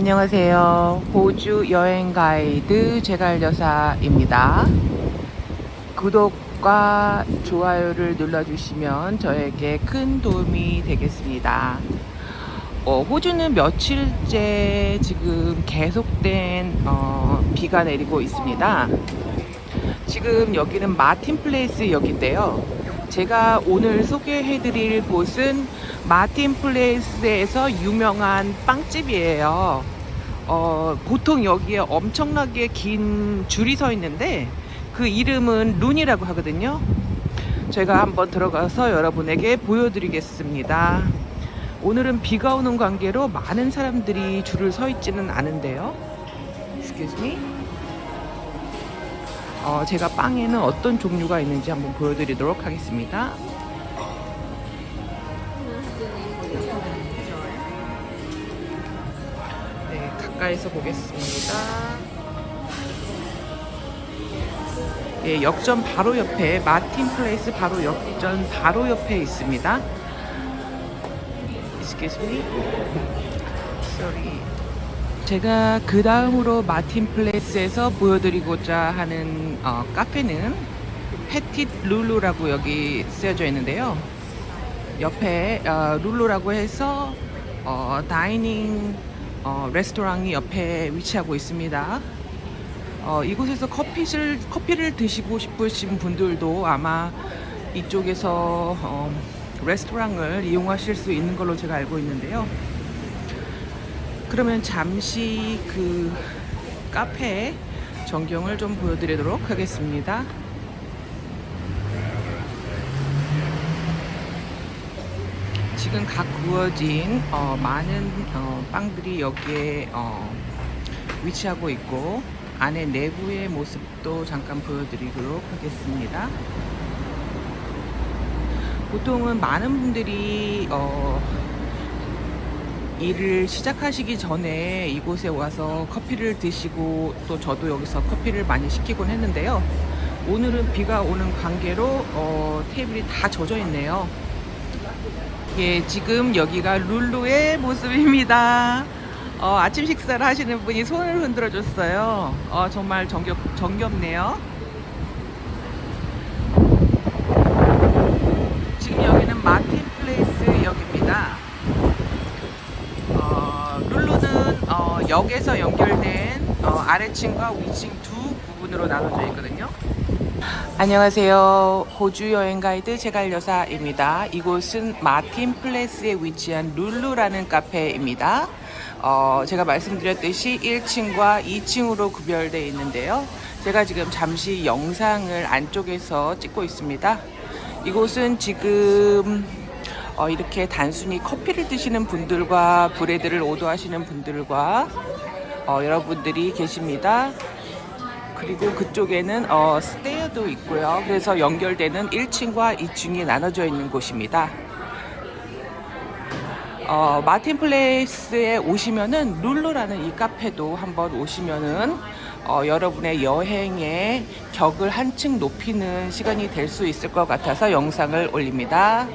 안녕하세요. 호주 여행 가이드 제갈 여사입니다. 구독과 좋아요를 눌러주시면 저에게 큰 도움이 되겠습니다. 어, 호주는 며칠째 지금 계속된 어, 비가 내리고 있습니다. 지금 여기는 마틴 플레이스 역인데요. 제가 오늘 소개해드릴 곳은 마틴 플레이스에서 유명한 빵집이에요. 어, 보통 여기에 엄청나게 긴 줄이 서 있는데 그 이름은 룬이라고 하거든요. 제가 한번 들어가서 여러분에게 보여드리겠습니다. 오늘은 비가 오는 관계로 많은 사람들이 줄을 서 있지는 않은데요. Excuse me. 어, 제가 빵에는 어떤 종류가 있는지 한번 보여드리도록 하겠습니다. 가까이서 보겠습니다. 예, 역전 바로 옆에 마틴 플레이스 바로 역전 바로 옆에 있습니다. Excuse me. Sorry. 제가 그 다음으로 마틴 플레이스에서 보여드리고자 하는 어, 카페는 페티 룰루라고 여기 쓰여져 있는데요. 옆에 어, 룰루라고 해서 어, 다이닝 어, 레스토랑이 옆에 위치하고 있습니다. 어, 이곳에서 커피를, 커피를 드시고 싶으신 분들도 아마 이쪽에서 어, 레스토랑을 이용하실 수 있는 걸로 제가 알고 있는데요. 그러면 잠시 그 카페 전경을 좀 보여드리도록 하겠습니다. 지금 각 구워진 어, 많은 어, 빵들이 여기에 어, 위치하고 있고 안에 내부의 모습도 잠깐 보여드리도록 하겠습니다. 보통은 많은 분들이 어, 일을 시작하시기 전에 이곳에 와서 커피를 드시고 또 저도 여기서 커피를 많이 시키곤 했는데요. 오늘은 비가 오는 관계로 어, 테이블이 다 젖어 있네요. 예, 지금 여기가 룰루의 모습입니다. 어, 아침 식사를 하시는 분이 손을 흔들어 줬어요. 어, 정말 정겹, 정겹네요. 지금 여기는 마틴 플레이스 역입니다. 어, 룰루는 어, 역에서 연결된 어, 아래층과 위층 두 부분으로 나눠져 있거든요. 안녕하세요. 호주 여행 가이드 제갈 여사입니다. 이곳은 마틴 플레이스에 위치한 룰루라는 카페입니다. 어, 제가 말씀드렸듯이 1층과 2층으로 구별되어 있는데요. 제가 지금 잠시 영상을 안쪽에서 찍고 있습니다. 이곳은 지금 어, 이렇게 단순히 커피를 드시는 분들과 브레드를 오더하시는 분들과 어, 여러분들이 계십니다. 그리고 그쪽에는 어, 스테어도 있고요. 그래서 연결되는 1층과 2층이 나눠져 있는 곳입니다. 어, 마틴 플레이스에 오시면은 룰루라는 이 카페도 한번 오시면은 어, 여러분의 여행의 격을 한층 높이는 시간이 될 수 있을 것 같아서 영상을 올립니다.